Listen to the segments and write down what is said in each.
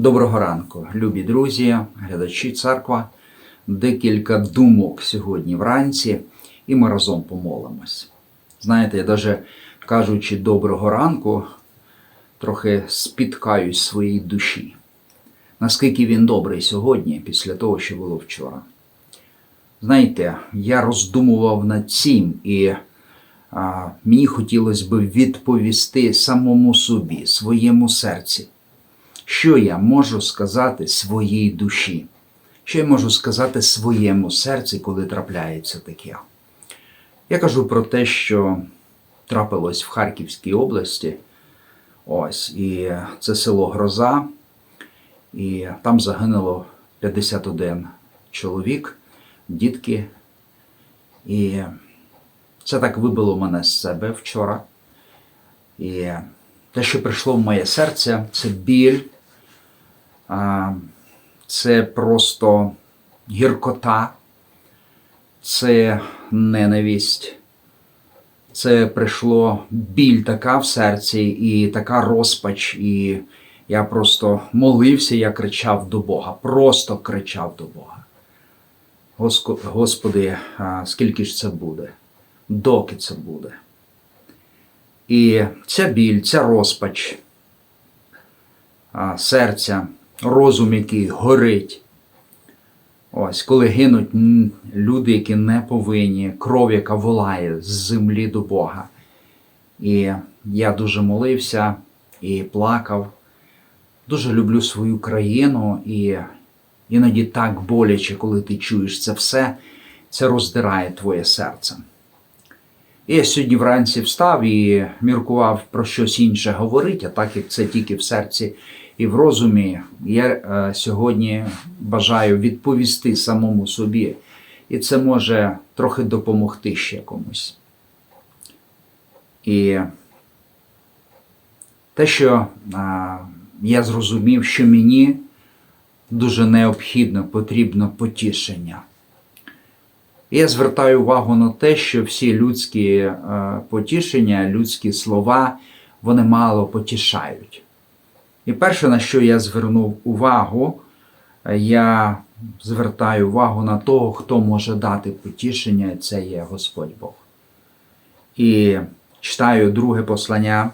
Доброго ранку, любі друзі, глядачі церква. Декілька думок сьогодні вранці, і ми разом помолимось. Знаєте, я навіть кажучи доброго ранку, трохи спіткаюсь своїй душі. Наскільки він добрий сьогодні, після того, що було вчора. Знаєте, я роздумував над цим, і а, мені хотілося б відповісти самому собі, своєму серці. Що я можу сказати своїй душі? Що я можу сказати своєму серці, коли трапляється таке? Я кажу про те, що трапилось в Харківській області. Ось, і це село Гроза, і там загинуло 51 чоловік, дітки. І це так вибило мене з себе вчора. І те, що прийшло в моє серце, це біль, це просто гіркота, це ненависть. Це прийшло біль така в серці і така розпач. І я просто молився, я кричав до Бога, просто кричав до Бога. Господи, скільки ж це буде? Доки це буде? І ця біль, ця розпач серця, розум, який горить. Ось, коли гинуть люди, які не повинні, кров, яка волає з землі до Бога. І я дуже молився і плакав. Дуже люблю свою країну, і іноді так боляче, коли ти чуєш це все, це роздирає твоє серце. І я сьогодні вранці встав і міркував про щось інше говорити, а так як це тільки в серці і в розумі, я е, сьогодні бажаю відповісти самому собі, і це може трохи допомогти ще комусь. І те, що а, я зрозумів, що мені дуже необхідно, потрібно потішення. І Я звертаю увагу на те, що всі людські е, потішення, людські слова, вони мало потішають. І перше, на що я звернув увагу, е, я звертаю увагу на того, хто може дати потішення, це є Господь Бог. І читаю друге послання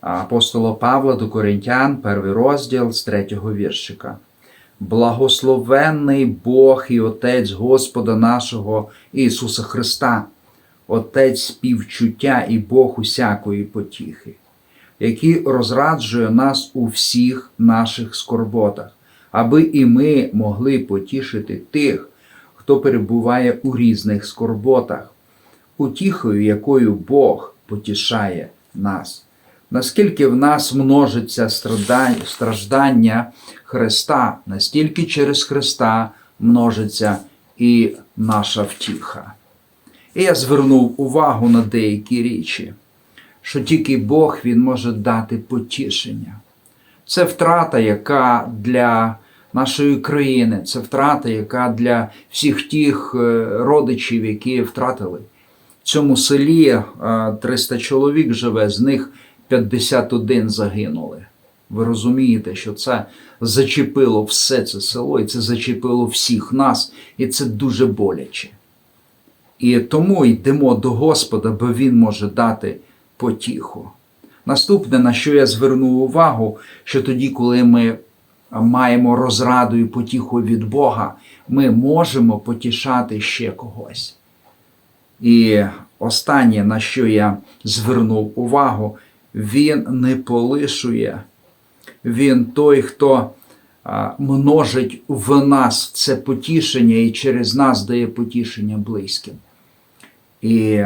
апостола Павла до Коринтян, перший розділ з третього віршика. Благословенний Бог і Отець Господа нашого Ісуса Христа, Отець співчуття і Бог усякої потіхи, який розраджує нас у всіх наших скорботах, аби і ми могли потішити тих, хто перебуває у різних скорботах, утіхою, якою Бог потішає нас. Наскільки в нас множиться страждання, Христа, настільки через Христа множиться і наша втіха. І я звернув увагу на деякі речі, що тільки Бог Він може дати потішення. Це втрата, яка для нашої країни, це втрата, яка для всіх тих е, родичів, які втратили. В цьому селі е, 300 чоловік живе, з них 51 загинули. Ви розумієте, що це зачепило все це село, і це зачепило всіх нас, і це дуже боляче. І тому йдемо до Господа, бо Він може дати потіху. Наступне, на що я звернув увагу, що тоді, коли ми маємо розраду і потіху від Бога, ми можемо потішати ще когось. І останнє, на що я звернув увагу, він не полишує. Він той, хто множить в нас це потішення і через нас дає потішення близьким. І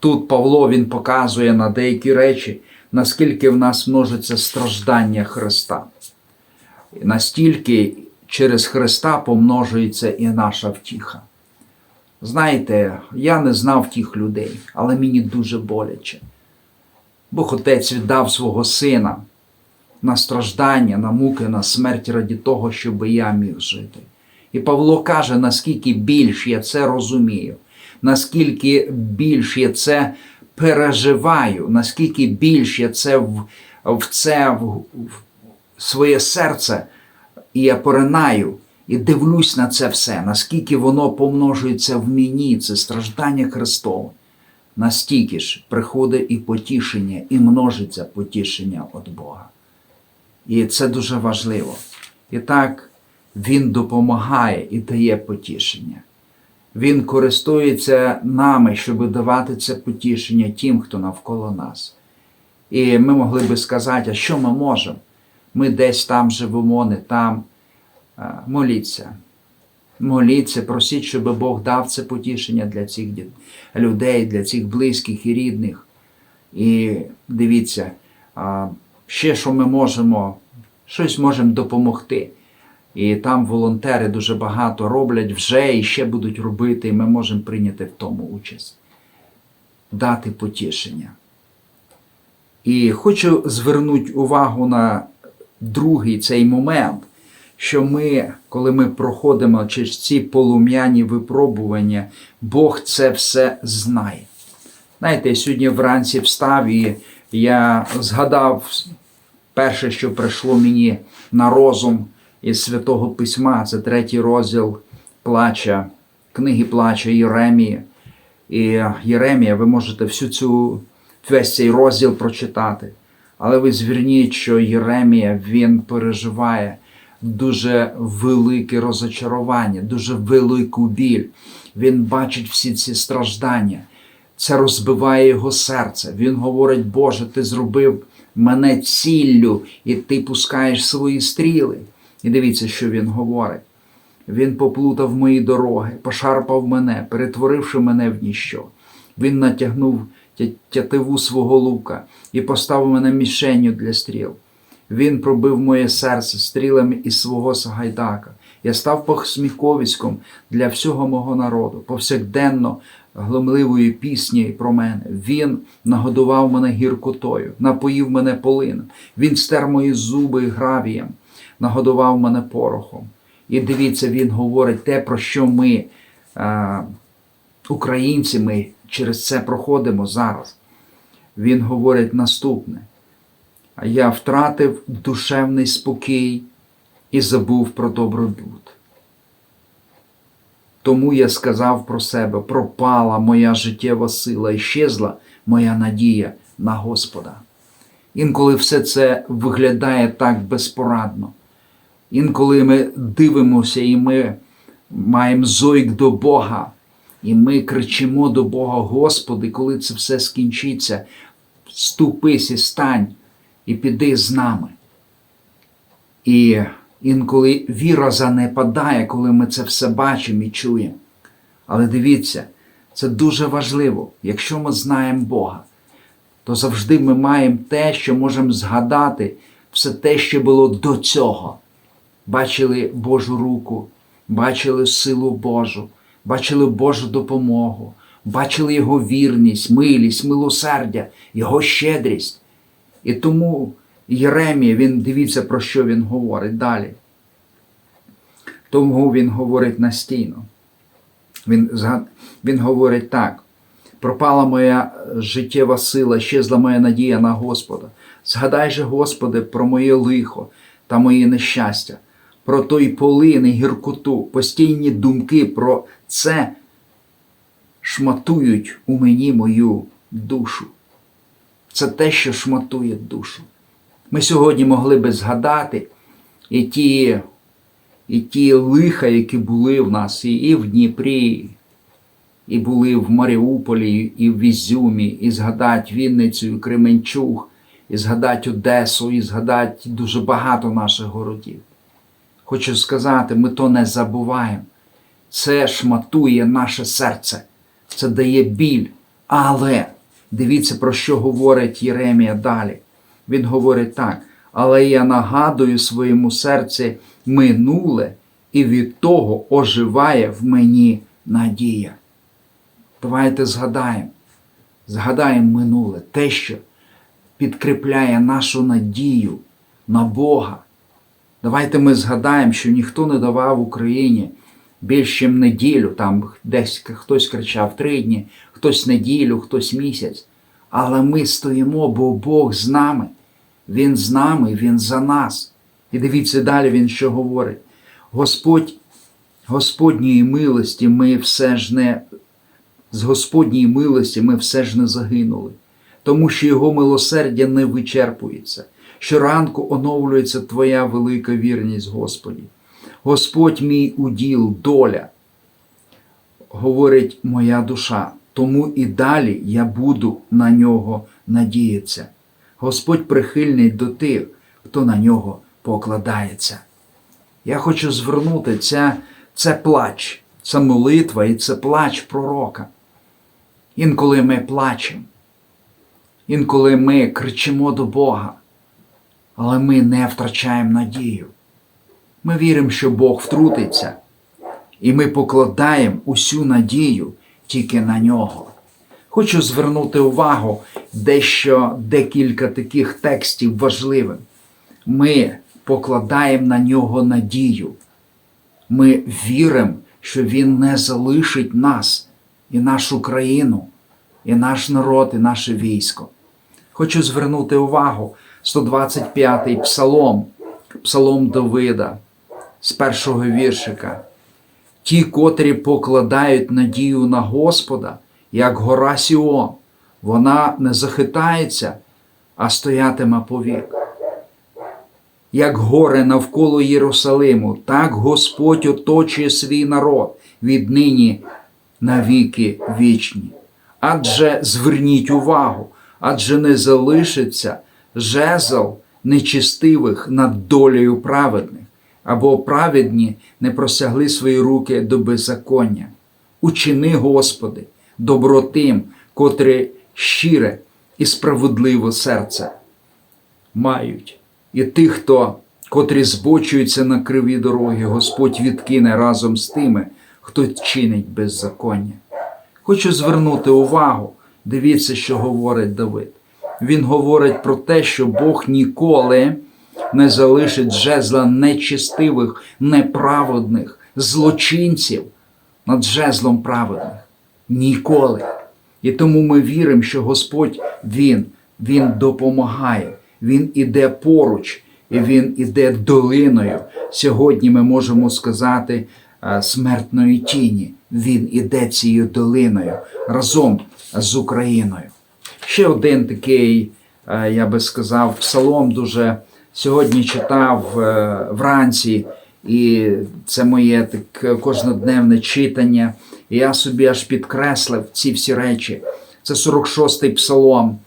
тут Павло він показує на деякі речі, наскільки в нас множиться страждання Христа. Настільки через Христа помножується і наша втіха. Знаєте, я не знав тих людей, але мені дуже боляче. Бог Отець віддав свого сина на страждання, на муки, на смерть раді того, щоб я міг жити. І Павло каже, наскільки більш я це розумію, наскільки більш я це переживаю, наскільки більш я це в, в це в, в- своє серце, і я поринаю і дивлюсь на це все, наскільки воно помножується в мені, це страждання Христове. Настільки ж приходить і потішення, і множиться потішення від Бога. І це дуже важливо. І так Він допомагає і дає потішення. Він користується нами, щоб давати це потішення тим, хто навколо нас. І ми могли би сказати, а що ми можемо? Ми десь там живемо, не там. Моліться. Моліться, просіть, щоб Бог дав це потішення для цих людей, для цих близьких і рідних. І дивіться, ще що ми можемо, щось можемо допомогти. І там волонтери дуже багато роблять вже і ще будуть робити, і ми можемо прийняти в тому участь. Дати потішення. І хочу звернути увагу на другий цей момент, що ми, коли ми проходимо через ці полум'яні випробування, Бог це все знає. Знаєте, я сьогодні вранці встав і я згадав перше, що прийшло мені на розум із Святого Письма, це третій розділ плача, книги плача Єремії. І Єремія, ви можете всю цю весь цей розділ прочитати. Але ви зверніть, що Єремія він переживає дуже велике розочарування, дуже велику біль. Він бачить всі ці страждання. Це розбиває його серце. Він говорить, Боже, ти зробив мене ціллю, і ти пускаєш свої стріли. І дивіться, що він говорить. Він поплутав мої дороги, пошарпав мене, перетворивши мене в ніщо. Він натягнув тятиву свого лука і поставив мене мішенню для стріл. Він пробив моє серце стрілами із свого сагайдака. Я став посміховиськом для всього мого народу, повсякденно глумливою піснею про мене. Він нагодував мене гіркотою, напоїв мене полином. Він стер мої зуби гравієм, нагодував мене порохом. І дивіться, він говорить те, про що ми, е, українці, ми через це проходимо зараз. Він говорить наступне. Я втратив душевний спокій і забув про добробут. Тому я сказав про себе: пропала моя життєва сила, і щезла моя надія на Господа. Інколи все це виглядає так безпорадно. Інколи ми дивимося і ми маємо зойк до Бога, і ми кричимо до Бога, Господи, коли це все скінчиться, ступись і стань, і піди з нами. І інколи віра занепадає, коли ми це все бачимо і чуємо. Але дивіться, це дуже важливо. Якщо ми знаємо Бога, то завжди ми маємо те, що можемо згадати все те, що було до цього. Бачили Божу руку, бачили силу Божу, бачили Божу допомогу, бачили Його вірність, милість, милосердя, Його щедрість. І тому Єремія, він дивіться, про що він говорить далі. Тому він говорить настійно. Він, він говорить так: пропала моя е, життєва сила, щезла моя надія на Господа. Згадай же, Господи, про моє лихо та мої нещастя, про той полин і гіркоту, постійні думки про це шматують у мені мою душу. Це те, що шматує душу. Ми сьогодні могли би згадати і ті, і ті лиха, які були в нас і, в Дніпрі, і були в Маріуполі, і в Ізюмі, і згадати Вінницю, і Кременчуг, і згадати Одесу, і згадати дуже багато наших городів. Хочу сказати, ми то не забуваємо. Це шматує наше серце, це дає біль. Але дивіться, про що говорить Єремія далі. Він говорить так: але я нагадую своєму серці минуле, і від того оживає в мені надія. Давайте згадаємо, згадаємо минуле, те, що підкріпляє нашу надію на Бога. Давайте ми згадаємо, що ніхто не давав Україні більше ніж неділю, там десь хтось кричав три дні, хтось неділю, хтось місяць. Але ми стоїмо, бо Бог з нами. Він з нами, Він за нас. І дивіться далі він що говорить. Господь, Господньої милості ми все ж не з Господньої милості ми все ж не загинули, тому що Його милосердя не вичерпується. Щоранку оновлюється Твоя велика вірність, Господі. Господь мій уділ, доля, говорить моя душа, тому і далі я буду на нього надіятися. Господь прихильний до тих, хто на нього покладається. Я хочу звернути це, це плач, це молитва і це плач пророка. Інколи ми плачемо, інколи ми кричимо до Бога, але ми не втрачаємо надію. Ми віримо, що Бог втрутиться, і ми покладаємо усю надію тільки на нього. Хочу звернути увагу дещо декілька таких текстів важливих. Ми покладаємо на нього надію. Ми віримо, що Він не залишить нас і нашу країну, і наш народ, і наше військо. Хочу звернути увагу 125-й псалом, псалом Давида з першого віршика. Ті, котрі покладають надію на Господа, як гора Сіон, вона не захитається, а стоятиме повік. Як горе навколо Єрусалиму, так Господь оточує свій народ віднині на віки вічні. Адже зверніть увагу, адже не залишиться жезл нечистивих над долею праведних, або праведні не просягли свої руки до беззаконня. Учини, Господи, добро тим, котрі щире і справедливе серце мають. І тих, хто, котрі збочуються на криві дороги, Господь відкине разом з тими, хто чинить беззаконня. Хочу звернути увагу, дивіться, що говорить Давид. Він говорить про те, що Бог ніколи не залишить жезла нечистивих, неправедних, злочинців над жезлом праведних. Ніколи. І тому ми віримо, що Господь Він, Він допомагає, Він іде поруч, і Він іде долиною. Сьогодні ми можемо сказати е, смертної тіні. Він іде цією долиною разом з Україною. Ще один такий, е, я би сказав, псалом дуже сьогодні читав е, вранці, і це моє таке кожнодневне читання. І я собі аж підкреслив ці всі речі. Це 46-й псалом,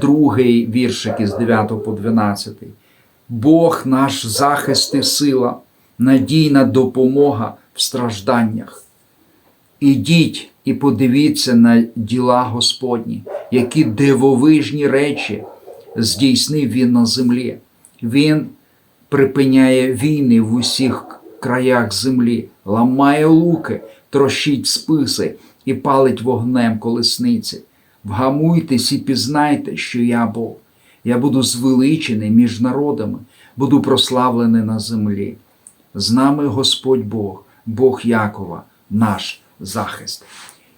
другий віршик із 9 по 12. Бог наш захист і сила, надійна допомога в стражданнях. Ідіть і подивіться на діла Господні, які дивовижні речі здійснив Він на землі. Він припиняє війни в усіх краях землі, ламає луки, трощить списи і палить вогнем колесниці. Вгамуйтесь і пізнайте, що я Бог. Я буду звеличений між народами, буду прославлений на землі. З нами Господь Бог, Бог Якова, наш захист.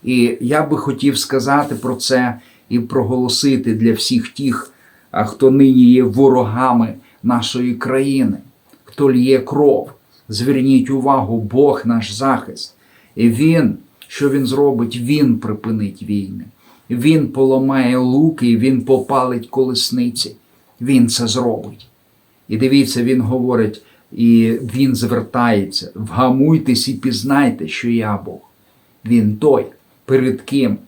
І я би хотів сказати про це і проголосити для всіх тих, хто нині є ворогами нашої країни, хто лє кров. Зверніть увагу, Бог наш захист. І Він, що Він зробить, Він припинить війни. Він поламає луки, Він попалить колесниці. Він це зробить. І дивіться, Він говорить, і Він звертається: вгамуйтесь і пізнайте, що я Бог. Він той, перед ким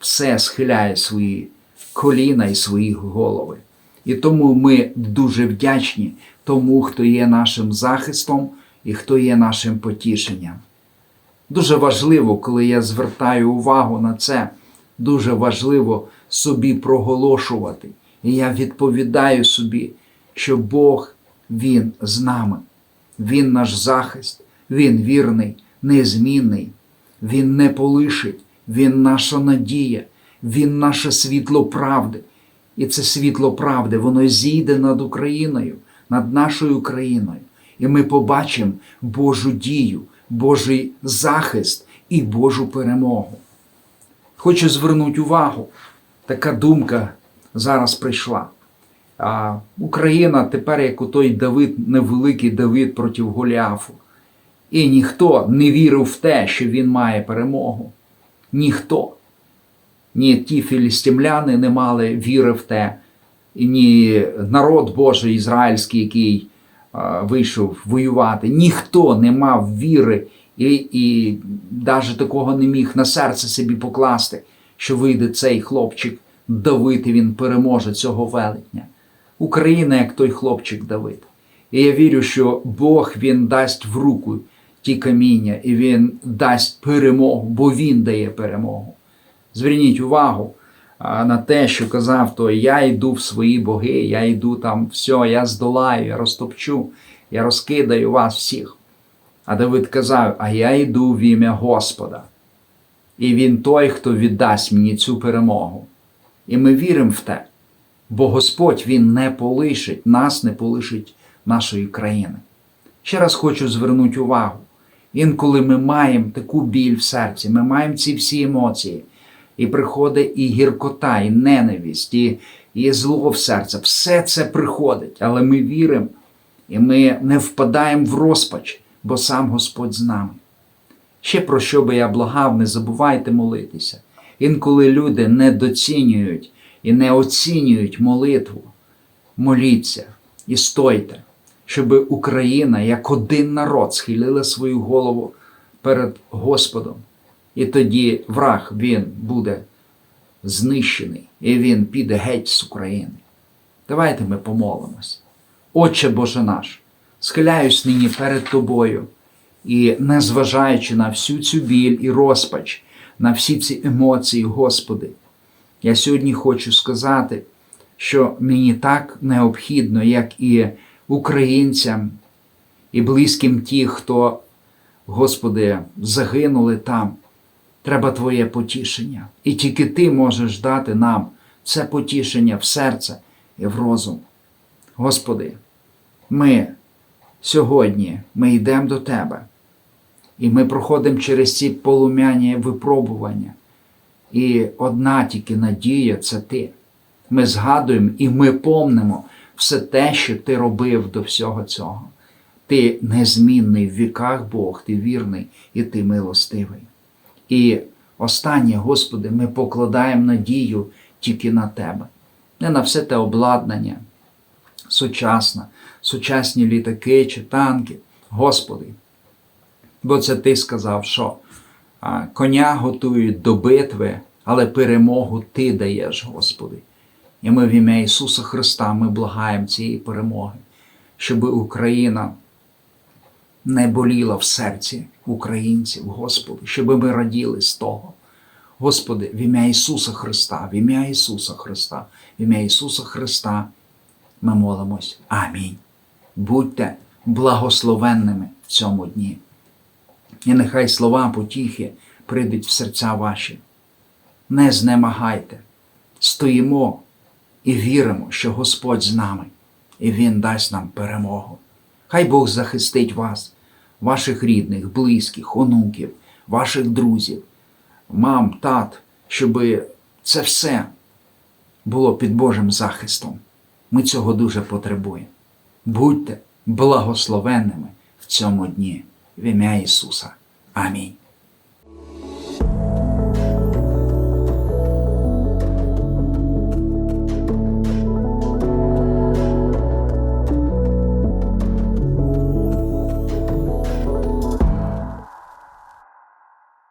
все схиляє свої коліна і свої голови. І тому ми дуже вдячні тому, хто є нашим захистом і хто є нашим потішенням. Дуже важливо, коли я звертаю увагу на це, дуже важливо собі проголошувати. І я відповідаю собі, що Бог, Він з нами, Він наш захист, Він вірний, незмінний, Він не полишить, Він наша надія, Він наше світло правди. І це світло правди, воно зійде над Україною, над нашою країною. І ми побачимо Божу дію, Божий захист і Божу перемогу. Хочу звернути увагу, така думка зараз прийшла. А, Україна тепер як у той Давид, невеликий Давид проти Голіафу. І ніхто не вірив в те, що він має перемогу. Ніхто. Ні ті філістимляни не мали віри в те, ні народ Божий ізраїльський, який вийшов воювати, ніхто не мав віри і, і навіть такого не міг на серце собі покласти, що вийде цей хлопчик Давид, і він переможе цього велетня. Україна, як той хлопчик Давид. І я вірю, що Бог він дасть в руку ті каміння, і він дасть перемогу, бо Він дає перемогу. Зверніть увагу на те, що казав той, я йду в свої боги, я йду там, все, я здолаю, я розтопчу, я розкидаю вас всіх. А Давид казав, а я йду в ім'я Господа. І він той, хто віддасть мені цю перемогу. І ми віримо в те, бо Господь Він не полишить нас, не полишить нашої країни. Ще раз хочу звернути увагу. Інколи ми маємо таку біль в серці, ми маємо ці всі емоції, і приходить і гіркота, і ненависть, і, і зло в серце. Все це приходить, але ми віримо, і ми не впадаємо в розпач, бо сам Господь з нами. Ще про що би я благав, не забувайте молитися. Інколи люди недоцінюють і не оцінюють молитву. Моліться і стойте, щоб Україна як один народ схилила свою голову перед Господом. І тоді враг він буде знищений, і він піде геть з України. Давайте ми помолимось. Отче Боже наш, схиляюсь нині перед Тобою. І незважаючи на всю цю біль і розпач, на всі ці емоції, Господи, я сьогодні хочу сказати, що мені так необхідно, як і українцям, і близьким ті, хто, Господи, загинули там. Треба Твоє потішення. І тільки Ти можеш дати нам це потішення в серце і в розум. Господи, ми сьогодні ми йдемо до Тебе. І ми проходимо через ці полум'яні випробування. І одна тільки надія це ти. Ми згадуємо і ми помнимо все те, що ти робив до всього цього. Ти незмінний в віках Бог, ти вірний і ти милостивий. І останнє, Господи, ми покладаємо надію тільки на Тебе, не на все те обладнання, сучасне, сучасні літаки чи танки. Господи, Бо це ти сказав, що коня готують до битви, але перемогу Ти даєш, Господи. І ми в ім'я Ісуса Христа ми благаємо цієї перемоги, щоб Україна не боліла в серці українців, Господи, щоб ми раділи з того. Господи, в ім'я Ісуса Христа, в ім'я Ісуса Христа, в ім'я Ісуса Христа ми молимось. Амінь. Будьте благословенними в цьому дні. І нехай слова потіхи прийдуть в серця ваші. Не знемагайте, стоїмо і віримо, що Господь з нами, і Він дасть нам перемогу. Хай Бог захистить вас, ваших рідних, близьких, онуків, ваших друзів, мам, тат, щоб це все було під Божим захистом. Ми цього дуже потребуємо. Будьте благословенними в цьому дні в ім'я Ісуса. Амінь.